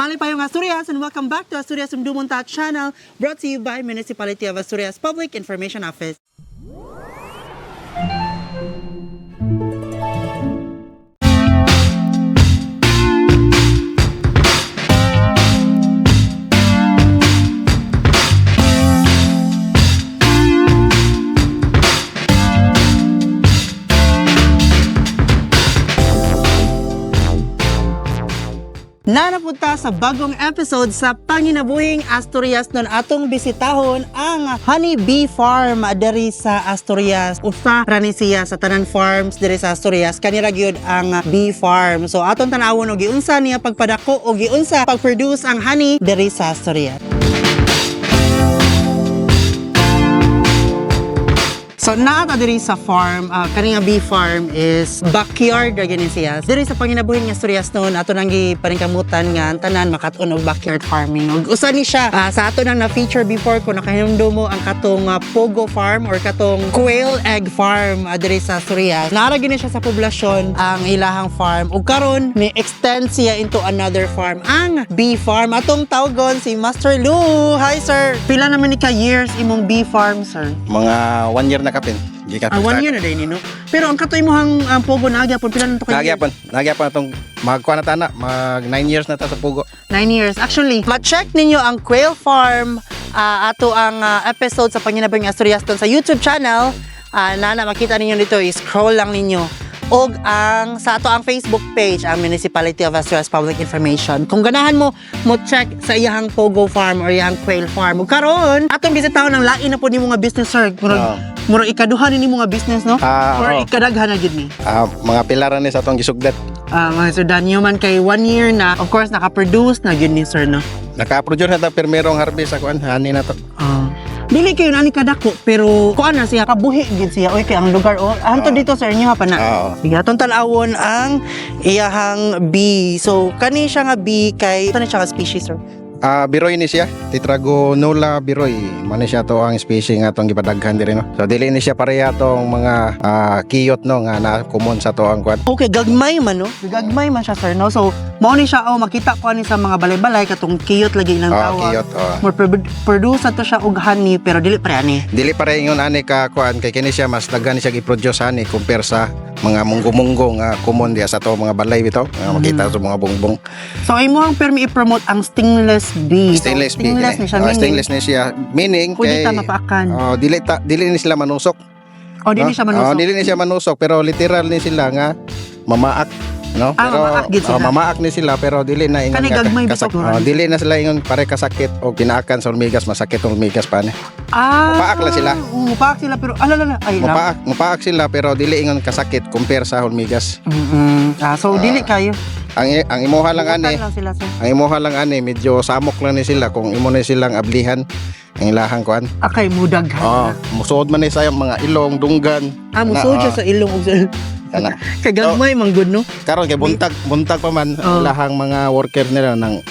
Mali pa yung Asturias and welcome back to Asturias Umdumunta channel brought to you by Municipality of Asturias Public Information Office. Nanapunta sa bagong episode sa Panginabuhing Asturias nun atong bisitahon ang Honey Bee Farm diri sa Asturias. Usa rani siya sa tanan farms diri sa Asturias. Kanira gyud ang bee farm. So atong tanawon og giunsa niya pagpadako o giunsa pag-produce ang honey diri sa Asturias. So naata diri sa farm, uh, kani nga bee farm is backyard ra gani siya. Diri sa panginabuhi nga Asturias noon ato nang gipaningkamutan nga tanan makaton og backyard farming. Ug usa ni siya ah, sa ato nang na-feature before ko nakahinundo mo ang katong ah, Pogo farm or katong quail egg farm ah, diri sa Asturias. Naara gini siya sa poblasyon ang ilahang farm ug karon ni extend siya into another farm ang bee farm. Atong tawgon si Master Lou. Hi sir. Pila naman ni ka years imong bee farm sir? Mga one year na kapin. Gikat Ah, one year na din no? Pero ang katoy mo hang um, pogo na agyapon pila na to ka years? Nagyapon. Nagyapon itong magkuha na tana. Mag 9 years na ta sa Pugo. Nine years. Actually, ma-check ninyo ang Quail Farm ah, ato ang ah, episode sa Panginabang Asturias sa YouTube channel. Ah, nana, makita ninyo dito, scroll lang ninyo. Og ang sa ato ang Facebook page, ang Municipality of Asturias Public Information. Kung ganahan mo, mo check sa iyang Pogo Farm or iyang Quail Farm. Ug karon, atong bisitahon ng lain na po nimo nga business sir. Murag, Oo. murag ikaduhan ni mo nga business no? Ah, or oo. ikadaghan na gid ni. Ah, mga pilaran ni sa itong gisugdat. Ah, mga sir Danyo man kay one year na, of course, naka-produce na yun ni sir, no? Naka-produce na ta permerong harvest sa kuan. Hani na to. Ah. Dili kayo nani kadako, pero kuan na siya, kabuhi gid siya. Oy, kay ang lugar, oh. Hanto Ah. dito, sir, inyo pa na. Oo. Sige, atong tanawon ang iyahang bee. So, kani siya nga bee kay, na siya nga species, sir. Ah, biroy ni siya. Tetragonula biroy. Mano siya to ang species nga tong gipadaghan diri no. So dili ni siya pareha tong mga ah, kiyot no nga na common sa to ang kuan. Okay, gagmay man, no? Gagmay man siya, sir, no? So, mao ni siya, oh, makita ko ani sa mga balay-balay, katong kiyot lagi ng Oh, tawag. kiyot. Oh. More produ- produce to siya og honey, pero dili pa ani. Dili pa rin yun ani ka kuan kay kini siya mas daghan siya gi-produce ani compare sa mga munggo-munggo nga common diya sa to mga balay bitaw. Nga makita sa mga bongbong. So, ay mo ang permi i-promote ang. Stainless so, bee. stingless kini. ni siya, Oh, meaning, stainless ni siya. Meaning pwede ta mapaakan. Oh, dili ta dili ni sila manusok. o, dili no? siya manusok. Oh, dili ni siya manusok pero literal ni sila nga mamaak no Ah, pero mamaak gid sila. oh, mamaak ni sila pero dili na ingon nga gagmay kasak- bitaw, oh, dili na sila ingon pare kasakit o kinaakan sa hormigas masakit hormigas pa ni Ah, Mupaak lang sila. Mupaak sila, pero alalala, ay lang. mupaak mupaak sila pero dili ingon kasakit compare sa hormigas Mm-mm. Ah, so, dili kayo. ang ang imuha lang ani ang imuha lang ani medyo samok lang ni sila kung imo ni silang ablihan ang ilahang kuan Akay, mudag. oh musuod man ni sa mga ilong dunggan Ah, siya Ah, sa ilong. Kana Kay gagmay, man good, no? karon kay buntag buntag pa man Oh. ang lahang mga workers nila nang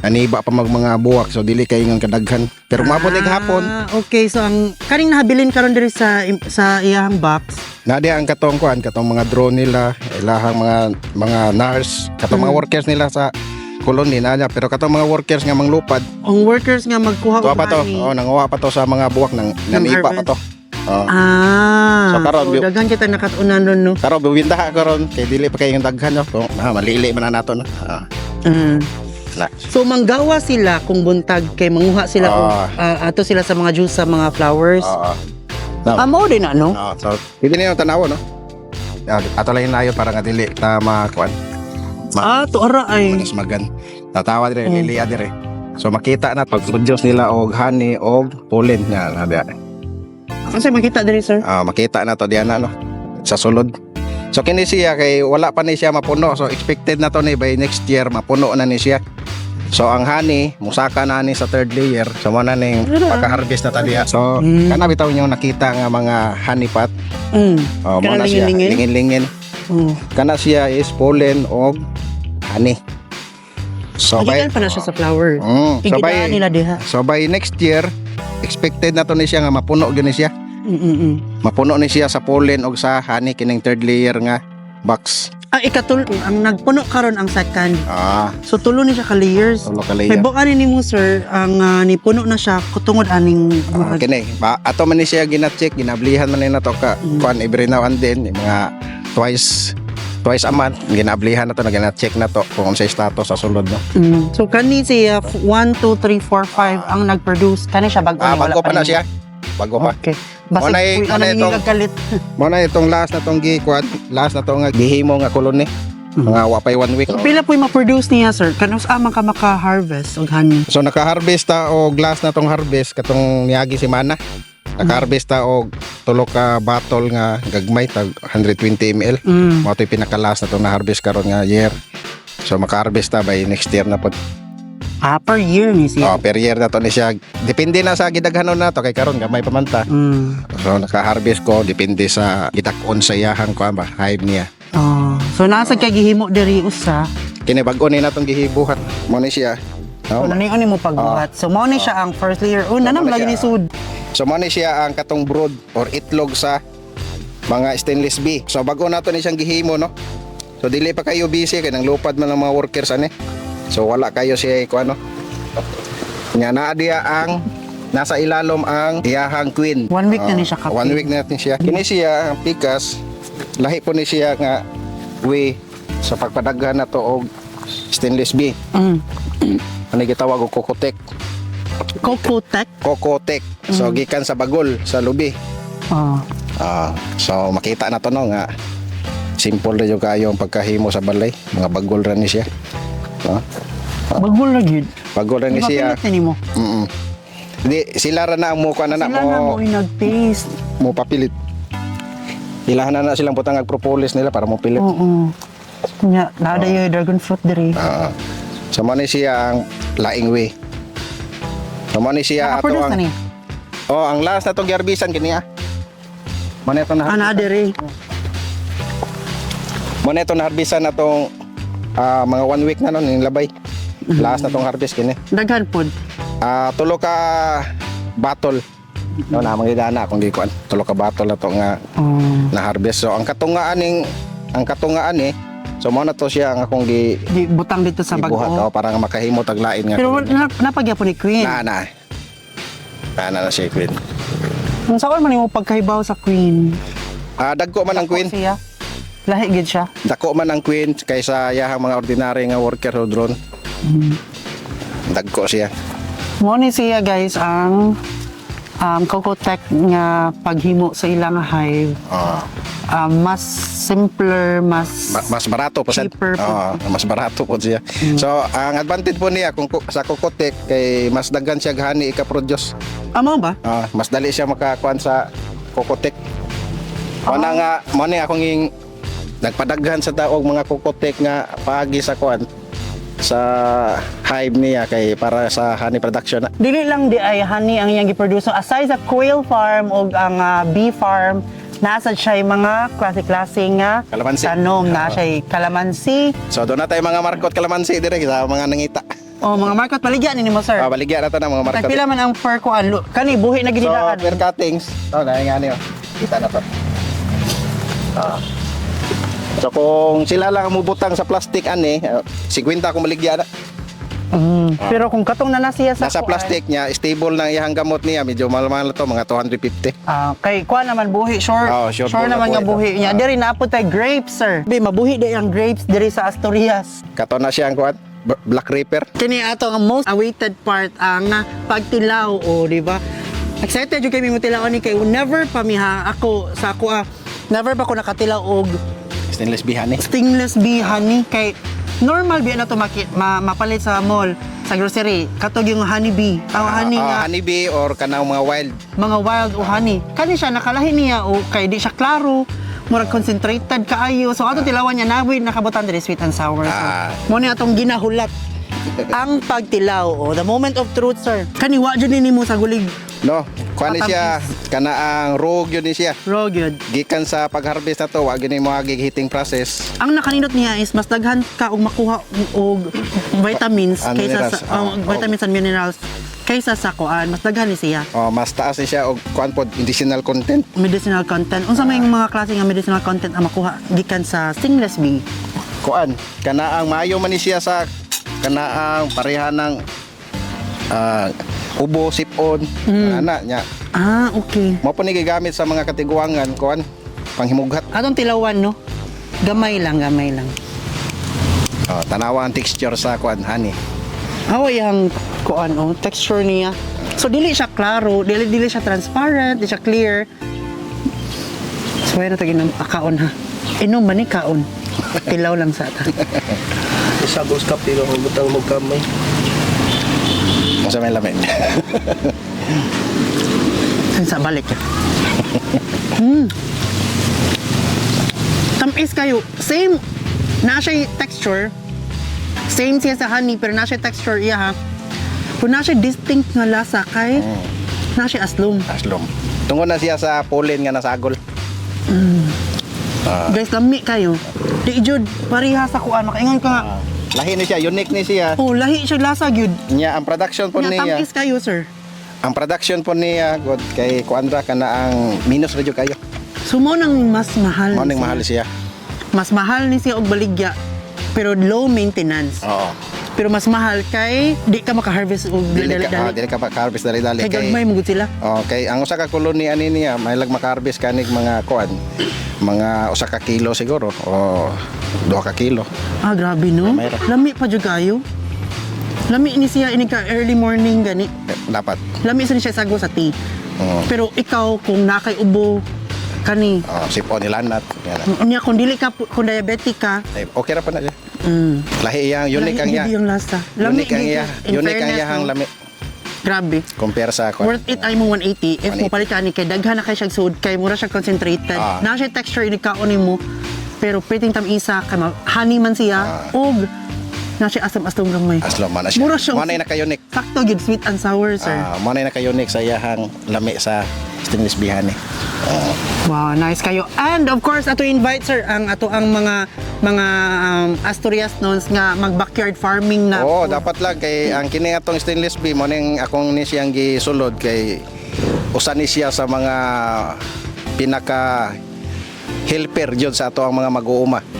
aniba pa mag mga buwak so dili kay ingon kadaghan pero mabot ig hapon Ah, okay. So, ang kaning nahabilin karon diri sa sa iyang box. na di ang katong kuan katong mga drone nila ilahang mga mga nurse katong mga Mm. workers nila sa koloni na niya pero katong mga workers nga manglupad Ang workers nga magkuha og pa to oh nanguha pa to sa mga buwak nang naniba pa to oh Ah, So, karon, bi- daghan kita nakatunan nun, no? Karon biwindaha karon kay dili pa kay yung daghan no kung ah, malili man na nato no ah, Mm. na. So manggawa sila kung buntag kay manguha sila kung Ah. ah, ato sila sa mga juice sa mga flowers. Oo. Ah, mao din na no? Oo, so pwede na yung tanawo no ato lang layo para nga dili ta makuan Ah, to ara ay. magan tatawa dire Mm. liliya dire so makita na pag nila og honey og pollen nga na diya Kasi makita diri sir. Ah, makita na to diyan na no sa sulod so kini siya kay wala pa ni siya mapuno so expected na to ni by next year mapuno na ni siya So ang honey, musaka na ni sa third layer. So mo na ning Ano, ah? pagka-harvest na tadiya. So Mm. kana bitaw niyo nakita nga mga honey pot. Mm. Oh, mo na siya lingin-lingin? Oh. Kana siya is pollen og honey. So by Magikan pa na siya sa flower. Mm, so by nila diha. so by next year expected na to ni siya nga mapuno gyud ni siya. Mm-mm. Mapuno ni siya sa pollen og sa honey kining third layer nga box. Ah, ikatul ang nagpuno karon ang second. Ah, So tulo ni siya ka layers. tulo ka May layer. buka ni mo sir, ang ah, nipuno na siya kutungod aning Ah, kini, ba, ato man ni siya gina-check, ginablihan man ni na to ka, Mm. kuan every now and then, yung mga twice twice a month, ginablihan na to, na gina-check na to kung sa status sa sulod, no? Mm. So kani siya 1 2 3 4 5 ang nag-produce. Kani siya bago Ah, ni, bago pa na ni. siya. Bago pa. Okay. Muna y- uy, muna ano itong- yung kalit. Mo na itong last na tong gi kuan, last na to nga gihimo nga koloni. Mm. Mga wapay one week. Pila po yung ma-produce niya sir? Kanus amang ka maka-harvest og honey. So naka-harvest ta og last na tong harvest katong niagi si Mana. Naka-harvest ta og tulo ka bottle nga gagmay tag 120 ml. Mm. Mo to pinaka-last na tong na-harvest karon nga year. So maka-harvest ta by next year na pod. Ah, per year ni siya. Oh, per year na to ni siya. Depende na sa gidaghanon na to kay karon gamay pa man ta. Mm. So naka-harvest ko depende sa gidak-on sa iyahang kuan ba hive niya. Oh. So nasa kay gihimo diri usa. Kini bag-o ni natong gihibuhat. Mo ni siya. So Oh, ano yung ano mo pagbuhat. So mo ni siya ang first layer. Una So, lagi na ni sud. So mo ni siya ang katong brood or itlog sa mga stainless B. So bago nato ni siyang gihimo no. So dili pa kayo busy kay nang lupad man ang mga workers ani. So wala kayo siya ko ano. Nya diya ang nasa ilalom ang iyahang queen. One week na Ah, ni siya kapit. One week na natin siya. Kini siya ang pikas. Lahi po ni siya nga way sa pagpadaghan na to og stainless B. Mm. Ano gitawag og kokotek. Cocotek. Kokotek. So gikan sa bagol sa lubi. Oh. Ah, so makita na to no nga simple ra jud kayo ang pagkahimo sa balay, mga bagol ra ni siya. Ah, Bagol na gid. bagol ra ni siya. Mo. Mm. Di sila ra na ang mo na na Sila na mo mo nag-taste. mo papilit. Ilahan na na silang butang ag propolis nila para mo pilit. Oo. Nya, nada yung dragon fruit diri. Ah. so mo ni siya ang laing way. So mo ni siya ato Nakaproduce na ang ni. Oh, ang last na tong garbisan kini ah. Mo na ito na. Ah, na diri. Mo na ito na harbisan na tong ah, mga one week na nun yung labay. Last na tong harvest kini. Daghan pod. Ah, tulo ka battle. No, na mangidana kung di ko an. Tulo ka battle na to nga Oh. na harvest. So ang katungaan ning ang katungaan ni So mo na to siya ang akong gi Di butang dito sa bago. oh, para nga makahimo taglain nga. Pero na, napagya po ni Queen. na na. Na na na siya queen. Kung saan man mo pagkahibaw sa Queen. Ah, dagko man ang queen. Siya. Lahi gid siya. Dako man ang queen kaysa yahang mga ordinary nga worker o drone. Dagko siya. Mo ni siya guys ang um, Cocotec nga paghimo sa ilang hive. Ah. Um, mas simpler, mas Ma- mas barato po. Cheaper po. Oo, mas barato po siya. So, ang advantage po niya kung ku- sa Kokotek kay mas daghan siya gani ika-produce. Amo ba? Ah, mas dali siya makakuan sa Kokotek. Mo Ah. na nga, mo ni akong ging nagpadaghan sa taog mga Kokotek nga pagi sa kuan sa hive niya kay para sa honey production na. Dili lang di ay honey ang iyang giproduce. Aside sa quail farm o ang ah, bee farm, nasa siya yung mga klase-klase nga Kalamansi. tanom. Na siya kalamansi. So doon na tayo mga markot kalamansi dire sa mga nangita. O mga market paligyan ni mo sir. Ah, baligya na to na mga markot. Tagpila man ang per ko ano. Kani buhi na So, ginilaan. per cuttings. Oh, na nga niyo. Kita na to. Ah. So kung sila lang ang mubutang sa plastic ani, uh, 50 kung maligya na. Mm. Pero kung katong na na siya sa Nasa kuan, plastic niya, stable na iyang gamot niya, medyo mahal-mahal na to, mga 250. Ah, kay kuan naman buhi sure. Oo, sure sure po na naman nga buhi niya. Ah. Diri na po tay grapes sir. Be mabuhi day ang grapes diri sa Asturias. Kato na siya ang kuan, Black Reaper. Kini ato ang most awaited part ang pagtilaw o di ba? Excited jud kay mi mo tilaw ni kay never pa mi ha ako sa ako ah, never pa ko nakatilaw og Stainless bihan eh. stainless honey kay normal biya na to ma, mapalit sa mall sa grocery. Katog yung honey bee. Ang honey nga. Ah, honeybee or kanang mga wild. mga wild o honey. Kani siya nakalahi niya o kay di siya klaro. Murag concentrated kaayo. So atong tilawan niya naboy nakabutan diri sweet and sour. So, Ah. mo ni atong ginahulat. Ang pagtilaw o the moment of truth sir. Kani wa jud ni mo sa gulig No, kuan ni siya, kana ang rogue yun ni siya. raw gyud Gikan sa pag-harvest na to, wag yun yung mga heating process. ang nakaninot niya is mas daghan ka og makuha og vitamins And kaysa sa oh, Ah, vitamins and minerals kaysa sa kuan. Mas daghan ni siya. Oh, mas taas ni siya og kuan pod medicinal content. medicinal content. Unsa may mga klase nga medicinal content ang makuha gikan sa stainless bee? Kuan, kanaang maayo man ni siya sa kanaang pareha ng ah, ubo, sipon, ana nya. ah okay Mo po ni gigamit sa mga katiguangan kuan panghimughat. atong tilawan no gamay lang gamay lang Oh, tanawa ang texture sa kuan honey. Away ang kuan oh, texture niya. So dili siya klaro, dili dili siya transparent, dili siya clear. So ayun na tagin ng kaon ha. Inom man ni kaon. Tilaw lang sa ta. Isa ko sa kapilo ang butang Unsa may lamin? Sa balik. hmm. Tamis kayo. Same na siya texture. Same siya sa honey pero na siya texture iya ha. Kung na siya distinct nga lasa kay na siya aslom. Aslom. Tungod na siya sa pollen nga nasagol. Guys, lami kayo. Di jud pareha sa kuan makaingon ka nga. Ah, lahi ni siya, unique ni siya. Oh, lahi siya lasa gyud. Nya ang production po Nga niya. tamis kayo, sir. Ang production po niya god kay kuandra kana ang minus radyo kayo. Sumo nang mas mahal. Ning siya. mahal siya. Mas mahal ni siya og baligya pero low maintenance. Oo. Pero mas mahal kay di ka maka-harvest og Dili dali ka, ah, dili ka pa harvest dali dali Kay gagmay mo sila. Okay, ang usa ka koloni ani niya may lag maka-harvest kanig mga kuan, mga usa ka kilo siguro o duha ka kilo. Ah, grabe no. Ra. Lami pa jud kayo. Lami ni siya ini ka early morning gani. Eh, Dapat. Lami sa ni siya sago sa tea. Oo. Pero ikaw kung nakay ubo kani Oh, sipon nilanat. Unya kung dili ka kung diabetic ka, Eh, Okay ra pa na siya. Mm, Lahi iyang unique lahi ang iya. yung lasa. Lami Unique ang iya. Unique ang iyang no? lami Grabe. compare sa kuan. Worth it ay mo 180 if 180. mo palit ka ni kay daghan na kay siya sud kay mura siya concentrated. Ah. Na siya texture ini kaon mo pero pretty tam isa kay ma- honey man siya Ah. og na siya asam-asam gamay. Aslo man na siya. Mura siya. Mo na naka-unique. Sakto gid sweet and sour sir. Ah, mo na naka-unique sa iyang lami sa stainless bihani. Oh. Wow, nice kayo. And of course, ato invite sir ang ato ang mga mga um, Asturias nons nga mag backyard farming na. Oo, dapat lang kay ang kini atong stainless beam mo ning akong ni siyang gisulod kay usa ni siya sa mga pinaka helper jud sa ato ang mga mag-uuma.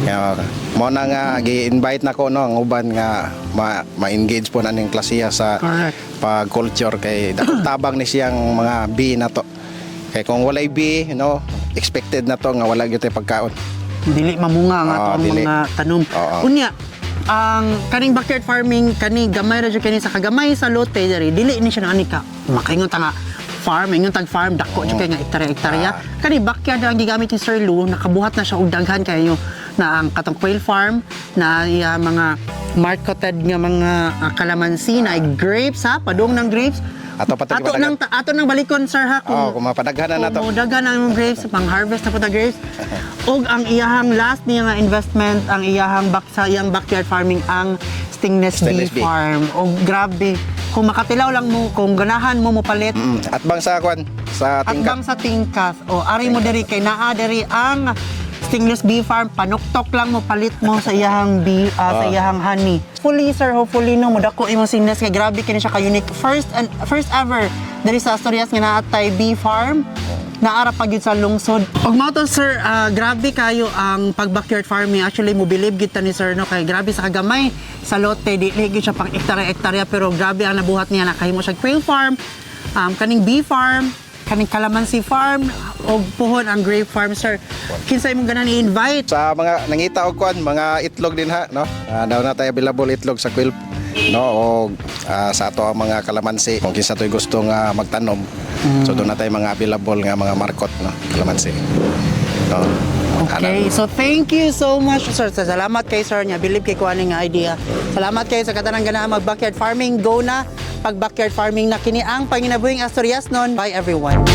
Kaya mo na nga gi-invite nako no ang uban nga ma- ma-engage po na ning klasiya sa Correct. pag culture kay dapat tabang ni siyang mga bee na to. Kay kung walay bee, you know, expected na to nga wala gyud tay pagkaon. dili mamunga nga Oo, ato ang dili. mga tanom. Oo. Unya, ang kaning backyard farming kani gamay ra jud kani sa kagamay sa lote diri dili ni siya na ani ka makaingon ta nga farm ingon tag farm dako jud kay nga hektarya-hektarya Ah. kani backyard ang gigamit ni Sir Lou nakabuhat na siya og daghan kayo na ang katong quail farm na iya mga marketed nga mga ah, kalamansi na grapes ha padung ng grapes Ato pa to ato nang ato nang balikon sir ha Oh, kung mapadaghanan na to. Kung dagan ang grapes, pang harvest na po ta grapes. Og ang iyahang last niya nga investment, ang iyahang back sa iyang backyard farming ang Stingless, Stingless Bee Bee. Farm. Og grabe, kung makatilaw lang mo, kung ganahan mo mo palit, Mm, at bang sa kwan sa at tingkat. bang sa tingkas, o ari mo diri kay naa diri ang Stingless Bee Farm, panuktok lang mo palit mo sa iyahang bee, ah, sa Ah. iyahang honey. Hopefully sir, hopefully no, mudako imong stingless kay grabe kini siya ka unique. First and first ever diri sa Asturias nga naatay bee farm naara pa gyud sa lungsod. Og mao to sir, ah, grabe kayo ang pag backyard farming. Actually mo believe ta ni sir no kay grabe sa kagamay sa lote di di gyud siya pang hektarya-hektarya pero grabe ang nabuhat niya na kahimo siya quail farm, um, kaning bee farm, kaning calamansi farm og puhon ang grape farm sir. Kinsa imong ganan i-invite? sa mga nangita og kwan mga itlog din ha no? Ah, daw na tayo available itlog sa quill no? O ah, sa ato ang mga kalamansi kung kinsa to'y gusto nga magtanom. So doon na tayo mga available nga mga markot no? Kalamansi. No Okay, so thank you so much sir. Sa salamat kay sir niya. Believe kay kuaning nga idea. Salamat kayo sa katanang ganahan mag backyard farming. Go na pag backyard farming na kini ang panginabuhing Asturias nun. Bye everyone.